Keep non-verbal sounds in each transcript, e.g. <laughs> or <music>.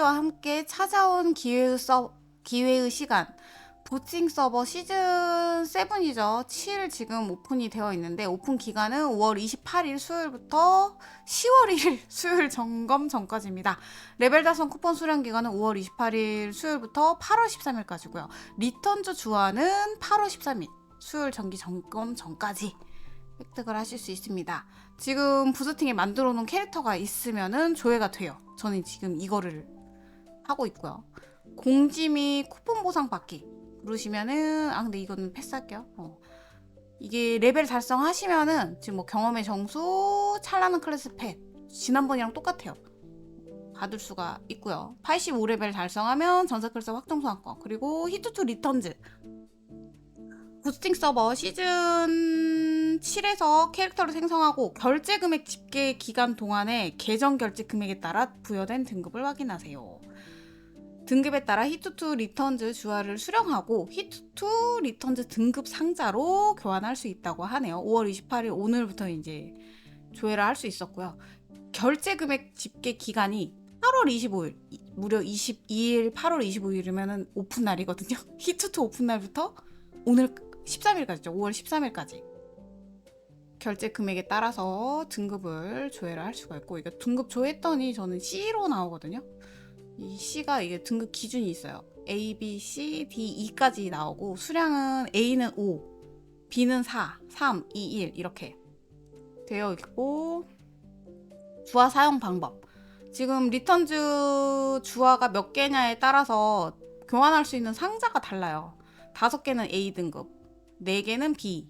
리턴즈와 함께 찾아온 기회의, 서, 기회의 시간 보팅 서버 시즌 7이죠. 7 지금 오픈이 되어 있는데 오픈 기간은 5월 28일 수요일부터 10월 1일 수요일 점검 전까지입니다. 레벨 달성 쿠폰 수령 기간은 5월 28일 수요일부터 8월 13일까지고요. 리턴즈 주화는 8월 13일 수요일 정기 점검 전까지 획득을 하실 수 있습니다. 지금 부스팅에 만들어 놓은 캐릭터가 있으면은 조회가 돼요. 저는 지금 이거를 하고 있고요. 공지 및 쿠폰 보상 받기 누르시면은 아 근데 이거는 패스할게요. 어. 이게 레벨 달성하시면은 지금 뭐 경험의 정수, 찬란한 클래스 펫 지난번이랑 똑같아요. 받을 수가 있고요. 85레벨 달성하면 전사 클래스 확정 소환권 그리고 히트2 리턴즈 부스팅 서버 시즌 7에서 캐릭터를 생성하고 결제 금액 집계 기간 동안에 계정 결제 금액에 따라 부여된 등급을 확인하세요. 등급에 따라 히트2 리턴즈 주화를 수령하고 히트2 리턴즈 등급 상자로 교환할 수 있다고 하네요. 5월 28일 오늘부터 이제 조회를 할 수 있었고요. 결제 금액 집계 기간이 8월 25일 이- 무려 22일 8월 25일이면은 오픈 날이거든요. <laughs> 히트2 오픈 날부터 오늘 13일까지죠. 5월 13일까지. 결제 금액에 따라서 등급을 조회를 할 수가 있고 이게 등급 조회했더니 저는 C로 나오거든요. 이 C가 이게 등급 기준이 있어요. A, B, C, D, E까지 나오고 수량은 A는 5, B는 4, 3, 2, 1 이렇게 되어 있고 주화 사용 방법. 지금 리턴즈 주화가 몇 개냐에 따라서 교환할 수 있는 상자가 달라요. 다섯 개는 A 등급, 네 개는 B.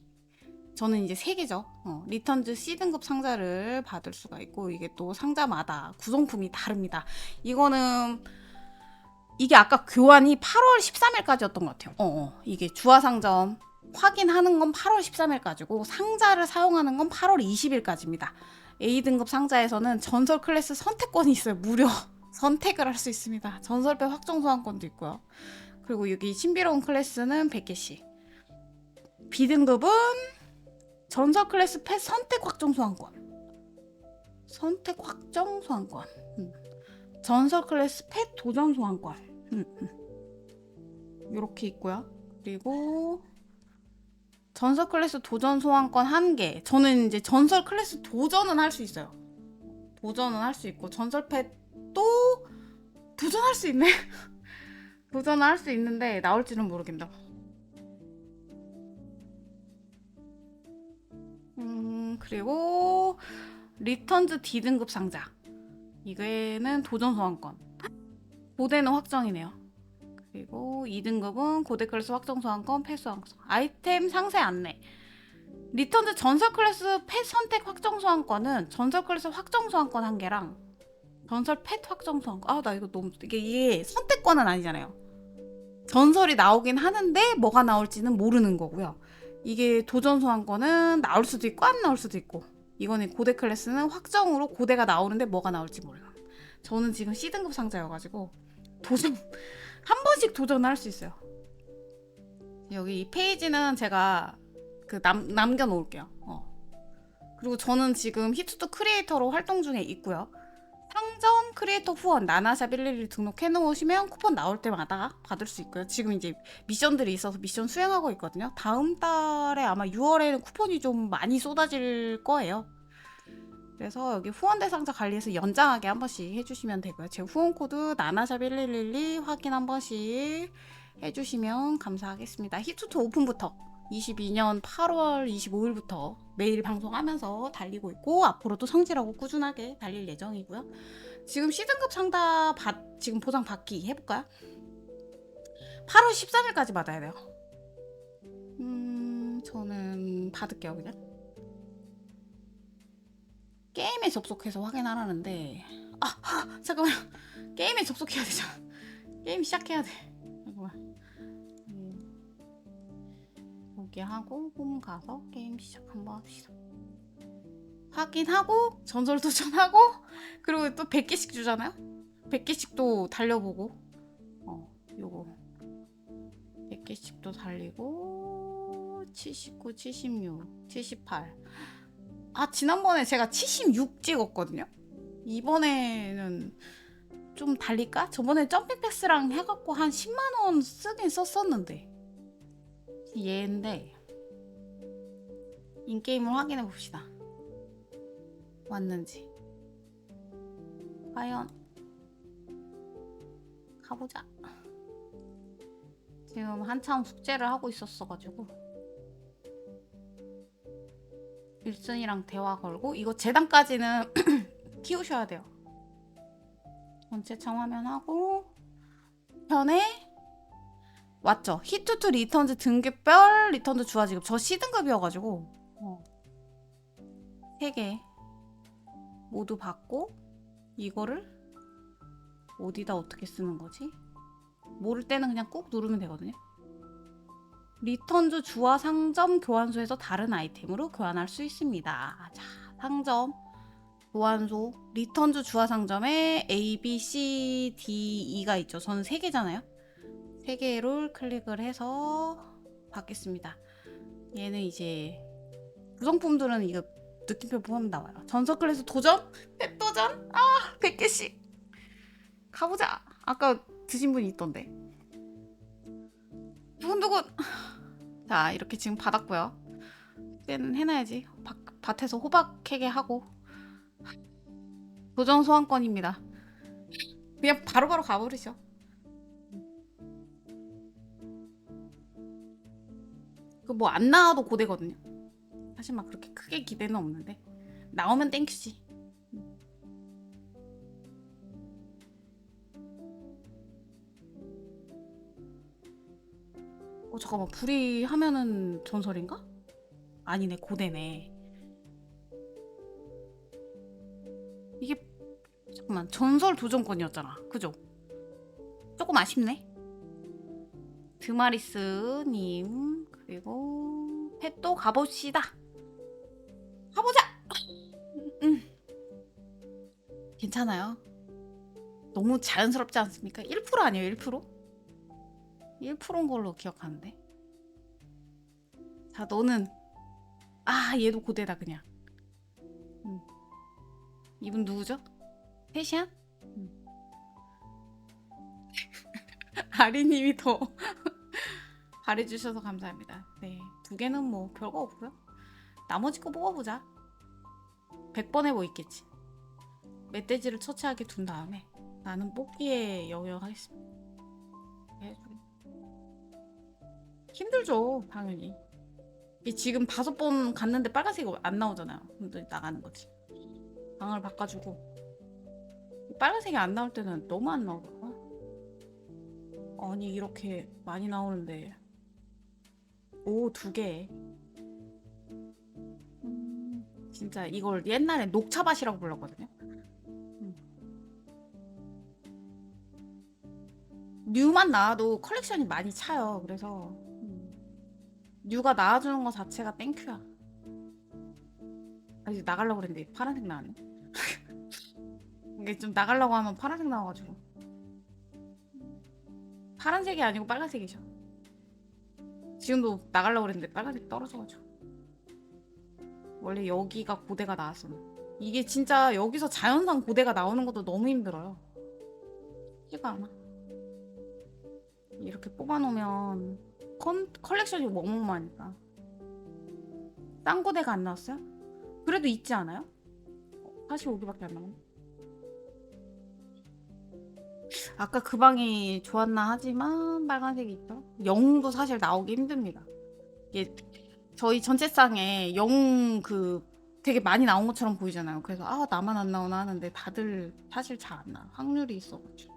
저는 이제 세 개죠. 어, 리턴즈 C 등급 상자를 받을 수가 있고 이게 또 상자마다 구성품이 다릅니다. 이거는 이게 아까 교환이 8월 13일까지였던 것 같아요. 어, 어. 이게 주화 상점 확인하는 건 8월 13일까지고 상자를 사용하는 건 8월 20일까지입니다. A 등급 상자에서는 전설 클래스 선택권이 있어요. 무료 <laughs> 선택을 할 수 있습니다. 전설배 확정 소환권도 있고요. 그리고 여기 신비로운 클래스는 100개씩. B 등급은 전설 클래스 펫 선택 확정 소환권. 선택 확정 소환권. 음. 전설 클래스 펫 도전 소환권. 음, 음. 이렇게 있고요. 그리고 전설 클래스 도전 소환권 한 개. 저는 이제 전설 클래스 도전은 할 수 있어요. 도전은 할 수 있고 전설 펫도 도전할 수 있네. <laughs> 도전을 할 수 있는데 나올지는 모르겠다. 음, 그리고 리턴즈 D 등급 상자. 이거는 도전 소환권. 고대는 확정이네요. 그리고 2등급은 고대 클래스 확정 소환권, 패스 확정. 아이템 상세 안내. 리턴즈 전설 클래스 펫 선택 확정 소환권은 전설 클래스 확정 소환권 한 개랑 전설 펫 확정 소환권. 아, 나 이거 너무 이게 이게 선택권은 아니잖아요. 전설이 나오긴 하는데 뭐가 나올지는 모르는 거고요. 이게 도전 소환권은 나올 수도 있고 안 나올 수도 있고 이거는 고대 클래스는 확정으로 고대가 나오는데 뭐가 나올지 몰라. 저는 지금 C 등급 상자여가지고 도전 한 번씩 도전할 수 있어요. 여기 이 페이지는 제가 그 남, 남겨놓을게요. 어. 그리고 저는 지금 히트투 크리에이터로 활동 중에 있고요. 상점 크리에이터 후원 나나샵 111 등록해 놓으시면 쿠폰 나올 때마다 받을 수 있고요. 지금 이제 미션들이 있어서 미션 수행하고 있거든요. 다음 달에 아마 6월에는 쿠폰이 좀 많이 쏟아질 거예요. 그래서 여기 후원 대상자 관리해서 연장하게 한 번씩 해주시면 되고요. 제 후원 코드 나나샵 1112 확인 한 번씩 해주시면 감사하겠습니다. 히투투 오픈부터 22년 8월 25일부터 매일 방송하면서 달리고 있고 앞으로도 성질하고 꾸준하게 달릴 예정이고요. 지금 C등급 상다 받 지금 보상 받기 해볼까요? 8월 13일까지 받아야 돼요. 음, 저는 받을게요 그냥. 게임에 접속해서 확인하라는데 아, 아 잠깐만 게임에 접속해야 되잖아. 게임 시작해야 돼. 잠깐만. 여기 하고 홈 가서 게임 시작 한번 합시다. 확인하고 전설 도전하고 <laughs> 그리고 또 100개씩 주잖아요. 100개씩 또 달려보고 어 요거 100개씩 또 달리고 79, 76, 78. 아 지난번에 제가 76 찍었거든요. 이번에는 좀 달릴까? 저번에 점핑 패스랑 해갖고 한 10만 원 쓰긴 썼었는데 얘인데 인게임을 확인해 봅시다. 왔는지 과연 가보자. 지금 한참 숙제를 하고 있었어가지고 일순이랑 대화 걸고 이거 재단까지는 <clears throat> 키우셔야 돼요. 전체 청화면 하고 편에 왔죠. 히트투 리턴즈 등급별 리턴즈 주화 지급 저 C 등급이어가지고 어. 3개 모두 받고 이거를 어디다 어떻게 쓰는 거지? 모를 때는 그냥 꾹 누르면 되거든요. 리턴즈 주화 상점 교환소에서 다른 아이템으로 교환할 수 있습니다. 자, 상점 교환소 리턴즈 주화 상점에 A, B, C, D, E가 있죠. 저는 세 개잖아요. 세 개를 클릭을 해서 받겠습니다. 얘는 이제 구성품들은 이거 느낌표 보면 나와요. 전설 클래스 도전? 펫 도전? 아, 100개씩. 가보자. 아까 드신 분이 있던데. 두근두근. 자, 이렇게 지금 받았고요. 이제는 해놔야지. 밭, 밭에서 호박 캐게 하고. 도전 소환권입니다. 그냥 바로바로 가버리죠. 그 뭐 안 나와도 고대거든요. 사실 막 그렇게 크게 기대는 없는데 나오면 땡큐지. 어 잠깐만 불이 하면은 전설인가? 아니네 고대네. 이게 잠깐만 전설 도전권이었잖아. 그죠? 조금 아쉽네. 드마리스님 그리고 펫도 가봅시다. 가보자. 음. 괜찮아요. 너무 자연스럽지 않습니까? 1% 아니에요? 1%? 1%인 걸로 기억하는데. 자, 너는 아, 얘도 고대다 그냥. 음. 이분 누구죠? 패시안? 음. <laughs> 아리님이 더 잘해주셔서 감사합니다. 네, 두 개는 뭐 별거 없고요. 나머지 거 뽑아보자. 100번 에 뭐 있겠지. 멧돼지를 처치하게 둔 다음에 나는 뽑기에 영역하겠습니다. 해주고. 힘들죠, 당연히. 이 지금 다섯 번 갔는데 빨간색이 안 나오잖아요. 근데 나가는 거지. 방을 바꿔주고 빨간색이 안 나올 때는 너무 안 나오더라고. 아니 이렇게 많이 나오는데 오 두 개. 음, 진짜 이걸 옛날에 녹차밭이라고 불렀거든요. 음. 뉴만 나와도 컬렉션이 많이 차요. 그래서 음. 뉴가 나와주는 거 자체가 땡큐야. 아, 이제 나가려고 그랬는데 파란색 나왔네. <laughs> 이게 좀 나가려고 하면 파란색 나와가지고. 파란색이 아니고 빨간색이죠. 지금도 나가려고 그랬는데 빨간색 떨어져가지고. 원래 여기가 고대가 나왔었는데. 이게 진짜 여기서 자연산 고대가 나오는 것도 너무 힘들어요. 쉽지가 않아. 이렇게 뽑아놓으면 컨, 컬렉션이 뭐뭐하니까. 딴 고대가 안 나왔어요? 그래도 있지 않아요? 45개밖에 안 나오네. 아까 그 방이 좋았나 하지만 빨간색이 있죠. 영웅도 사실 나오기 힘듭니다. 이게 저희 전체상에 영웅 그 되게 많이 나온 것처럼 보이잖아요. 그래서 아 나만 안 나오나 하는데 다들 사실 잘 안 나. 확률이 있어가지고.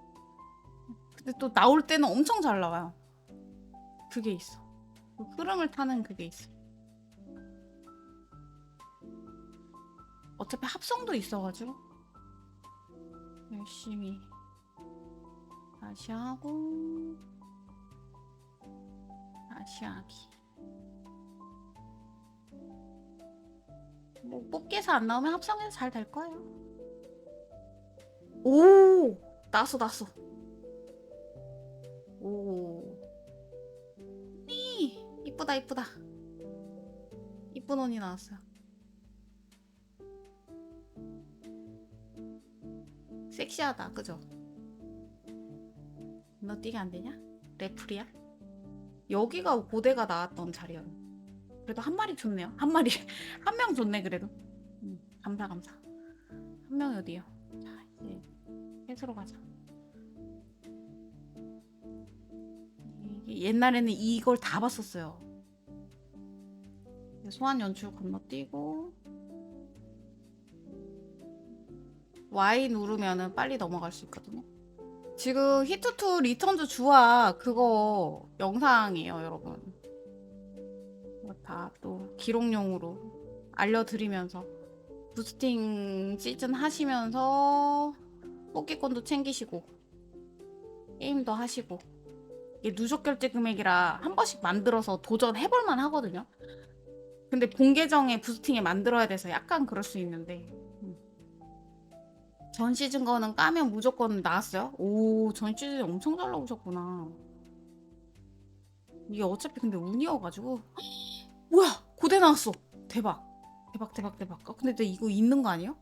근데 또 나올 때는 엄청 잘 나와요. 그게 있어. 그 흐름을 타는 그게 있어. 어차피 합성도 있어가지고 열심히 다시 하고 다시 하기. 뭐 뽑기에서 안 나오면 합성해서 잘 될 거예요. 오! 나왔어 나왔어. 오. 이, 이쁘다 이쁘다. 이쁜 옷이 나왔어요. 섹시하다 그죠? 건 너뛰기 안 되냐? 레플이야? 여기가 고대가 나왔던 자리야. 그래도 한 마리 좋네요. 한 마리 <laughs> 한 명 좋네 그래도. 음, 감사 감사. 한 명이 어디요? 자 이제 해수로 가자. 옛날에는 이걸 다 봤었어요. 소환 연출 건너뛰고 Y 누르면은 빨리 넘어갈 수 있거든요. 지금 히트2 리턴즈 주화 그거 영상이에요, 여러분. 다 또 기록용으로 알려드리면서 부스팅 시즌 하시면서 뽑기권도 챙기시고 게임도 하시고 이게 누적 결제 금액이라 한 번씩 만들어서 도전해볼만 하거든요. 근데 본 계정에 부스팅에 만들어야 돼서 약간 그럴 수 있는데 음. 전 시즌 거는 까면 무조건 나왔어요? 오, 전 시즌 엄청 잘 나오셨구나. 이게 어차피 근데 운이어가지고 뭐야 고대 나왔어 대박 대박 대박 대박 어, 근데 내 이거 있는 거 아니에요?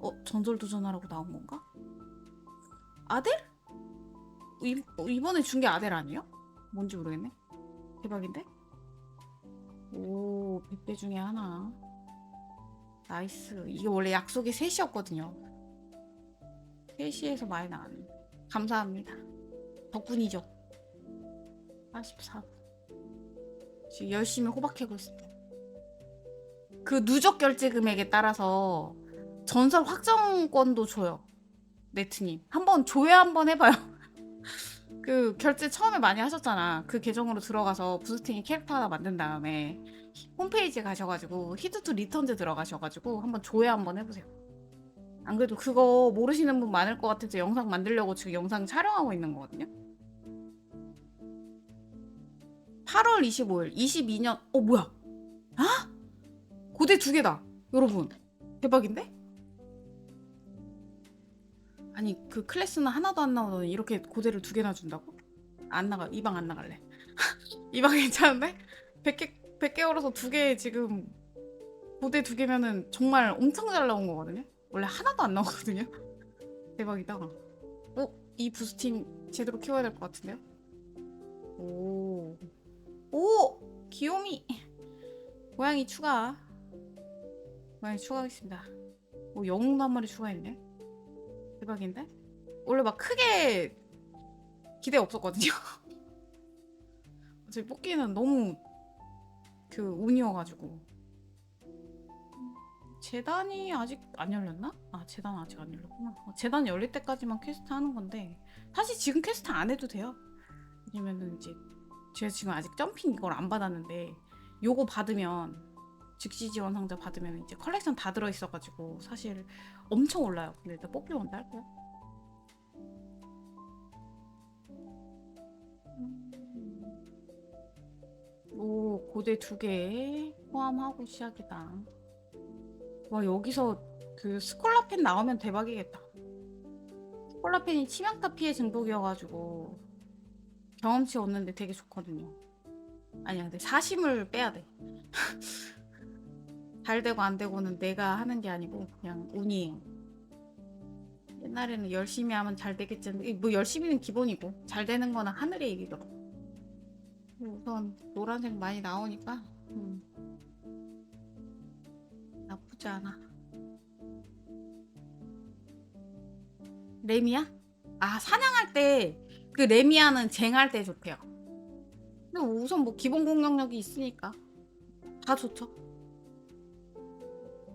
어 전설 도전하라고 나온 건가? 아델? 이, 어, 이번에 준 게 아델 아니에요? 뭔지 모르겠네 대박인데? 오 100배 중에 하나 나이스 이게 원래 약속이 3시였거든요 3시에서 많이 나왔네 감사합니다 덕분이죠 44 지금 열심히 호박해고 있습니다. 그 누적 결제 금액에 따라서 전설 확정권도 줘요. 네트님 한번 조회 한번 해봐요. <laughs> 그 결제 처음에 많이 하셨잖아. 그 계정으로 들어가서 부스팅이 캐릭터 하나 만든 다음에 홈페이지에 가셔가지고 히트2 리턴즈 들어가셔가지고 한번 조회 한번 해보세요. 안 그래도 그거 모르시는 분 많을 것 같아서 영상 만들려고 지금 영상 촬영하고 있는 거거든요. 8월 25일 22년 어 뭐야? 아? 고대 두 개다 여러분. 대박인데? 아니 그 클래스는 하나도 안 나오더니 이렇게 고대를 두 개나 준다고? 안 나가 이 방 안 나갈래. <laughs> 이 방 괜찮은데? 100개 100개 걸어서 두 개 지금 고대 두 개면은 정말 엄청 잘 나온 거거든요 원래 하나도 안 나오거든요 <laughs> 대박이다 어 이 부스팅 제대로 키워야 될 것 같은데요 오 오! 귀요미! 고양이 추가. 고양이 추가하겠습니다. 오, 영웅도 한 마리 추가했네. 대박인데? 원래 막 크게 기대 없었거든요. <laughs> 어차피 뽑기는 너무 그 운이어가지고. 재단이 아직 안 열렸나? 아, 재단 아직 안 열렸구나. 어, 재단 열릴 때까지만 퀘스트 하는 건데, 사실 지금 퀘스트 안 해도 돼요. 왜냐면은 이제 제가 지금 아직 점핑 이걸 안 받았는데 요거 받으면 즉시 지원 상자 받으면 이제 컬렉션 다 들어 있어가지고 사실 엄청 올라요. 근데 일단 뽑기 먼저 할게요. 오 고대 두 개 포함하고 시작이다. 와 여기서 그 스콜라펜 나오면 대박이겠다. 스콜라펜이 치명타 피해 증폭이어가지고 경험치 얻는데 되게 좋거든요. 아니야, 근데 사심을 빼야 돼. <laughs> 잘 되고 안 되고는 내가 하는 게 아니고 그냥 운이에요. 옛날에는 열심히 하면 잘 되겠지. 뭐 열심히는 기본이고 잘 되는 거는 하늘의 일이더라고. 우선 노란색 많이 나오니까 음. 나쁘지 않아. 레미야? 아 사냥할 때 그 레미아는 쟁할 때 좋대요. 근데 우선 뭐 기본 공격력이 있으니까 다 좋죠.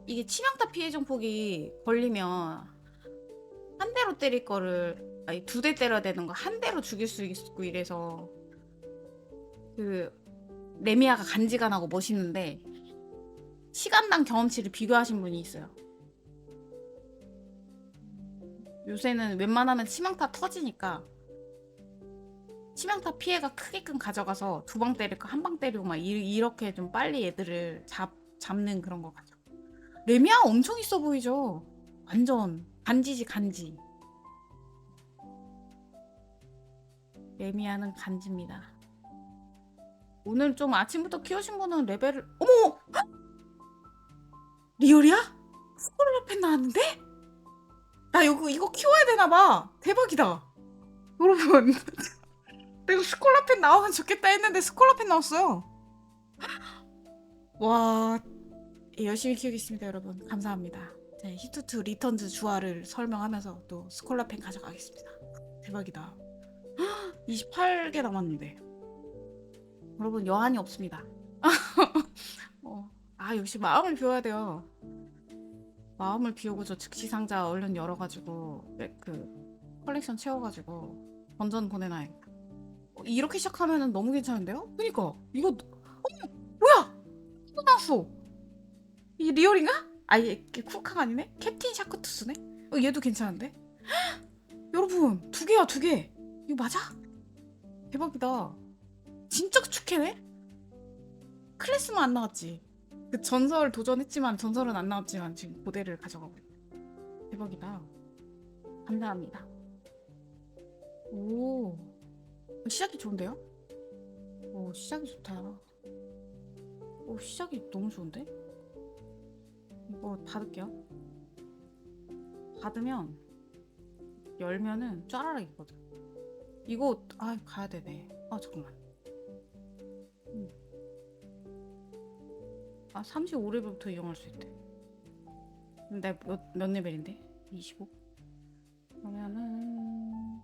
이게 치명타 피해 정폭이 걸리면 한 대로 때릴 거를 아니 두 대 때려야 되는 거 한 대로 죽일 수 있고 이래서 그 레미아가 간지간하고 멋있는데 시간당 경험치를 비교하신 분이 있어요. 요새는 웬만하면 치명타 터지니까 치명타 피해가 크게끔 가져가서 두 방 때리고 한 방 때리고 막 이, 이렇게 좀 빨리 애들을 잡, 잡는 그런 거 같죠. 레미아 엄청 있어 보이죠? 완전 간지지 간지. 레미아는 간지입니다. 오늘 좀 아침부터 키우신 분은 레벨을 어머! 리얼이야? 스콜라펜 나왔는데? 나 이거 이거 키워야 되나 봐. 대박이다. 여러분 <laughs> 내가 스콜라펜 나오면 좋겠다 했는데 스콜라펜 나왔어요. <gasps> 와 열심히 키우겠습니다 여러분 감사합니다. 네, 히투투 리턴즈 주화를 설명하면서 또 스콜라펜 가져가겠습니다. 대박이다. <gasps> 28개 남았는데 여러분 여한이 없습니다. <laughs> 어, 아 역시 마음을 비워야 돼요. 마음을 비우고 저 즉시 상자 얼른 열어가지고 백- 그 컬렉션 채워가지고 던전 보내놔야겠다. 어, 이렇게 시작하면은 너무 괜찮은데요? 그니까 이거 어 뭐야? 또 나왔어. 이게 리얼인가? 아 이게 쿠카가 아니네? 캡틴 샤크투스네? 어, 얘도 괜찮은데? 헉! 여러분 두 개야 두 개. 이거 맞아? 대박이다. 진짜 축해네? 클래스만 안 나왔지. 그 전설 도전했지만 전설은 안 나왔지만 지금 고대를 가져가고. 대박이다. 감사합니다. 오 시작이 좋은데요? 오 시작이 좋다. 오 시작이 너무 좋은데? 이거 받을게요. 받으면 열면은 쫘라락이거든. 이거 아 가야 되네. 아 잠깐만. 아 35레벨부터 이용할 수 있대. 근데 몇, 몇 레벨인데? 25? 그러면은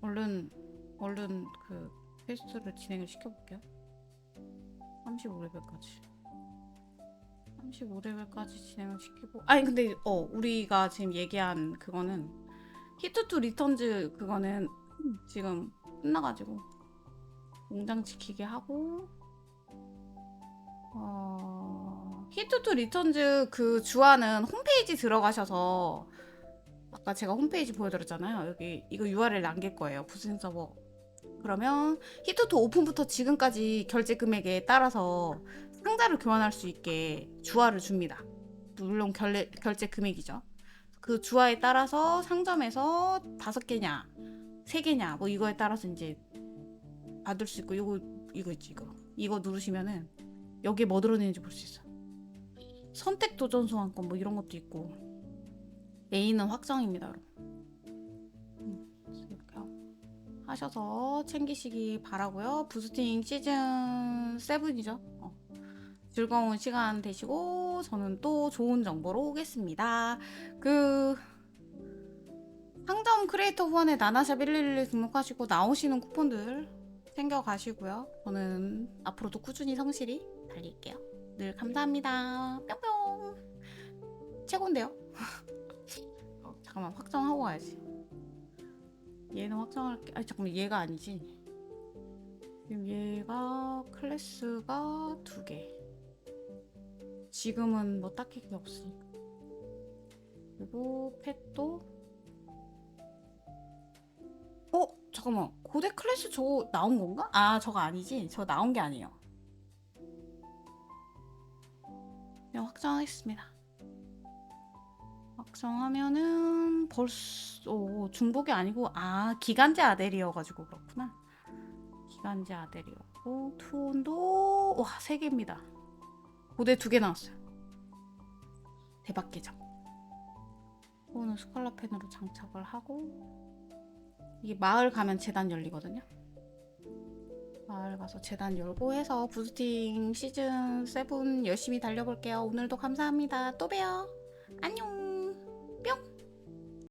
얼른 얼른 그 퀘스트를 진행을 시켜볼게요. 35레벨까지. 35레벨까지 진행을 시키고 아니 근데 어 우리가 지금 얘기한 그거는 히트투 리턴즈 그거는 지금 끝나가지고 공장 지키게 하고 어 히트투 리턴즈 그 주화는 홈페이지 들어가셔서 아까 제가 홈페이지 보여드렸잖아요. 여기 이거 URL 남길 거예요 부스팅 서버. 그러면 히트투 오픈부터 지금까지 결제 금액에 따라서 상자를 교환할 수 있게 주화를 줍니다. 물론 결례, 결제 금액이죠. 그 주화에 따라서 상점에서 다섯 개냐 세 개냐 뭐 이거에 따라서 이제 받을 수 있고 이거 이거 있지 이거. 이거 누르시면은 여기에 뭐 들어있는지 볼 수 있어. 선택 도전 소환권 뭐 이런 것도 있고. 메인은 확정입니다 여러분. 음, 이렇게 하고 하셔서 챙기시기 바라고요. 부스팅 시즌 7이죠? 어. 즐거운 시간 되시고 저는 또 좋은 정보로 오겠습니다. 그 상점 크리에이터 후원에 나나샵 111 등록하시고 나오시는 쿠폰들 챙겨 가시고요. 저는 앞으로도 꾸준히 성실히 달릴게요. 늘 감사합니다. 뿅뿅. 최고인데요? <laughs> 어, 잠깐만 확정하고 가야지. 얘는 확정할게. 아니 잠깐만 얘가 아니지. 지금 얘가 클래스가 두 개. 지금은 뭐 딱히 그게 없으니까. 그리고 펫도 어? 잠깐만 고대 클래스 저거 나온 건가? 아 저거 아니지 저 나온 게 아니에요 그냥 확정하겠습니다 확정하면은 벌써 오, 중복이 아니고 아 기간제 아델이어가지고 그렇구나 기간제 아델이었고 투온도 와 3개입니다 고대 두 개 나왔어요. 대박 계정. 이거는 스칼라펜으로 장착을 하고 이게 마을 가면 재단 열리거든요. 마을 가서 재단 열고 해서 부스팅 시즌 7 열심히 달려볼게요. 오늘도 감사합니다. 또 봬요. 안녕.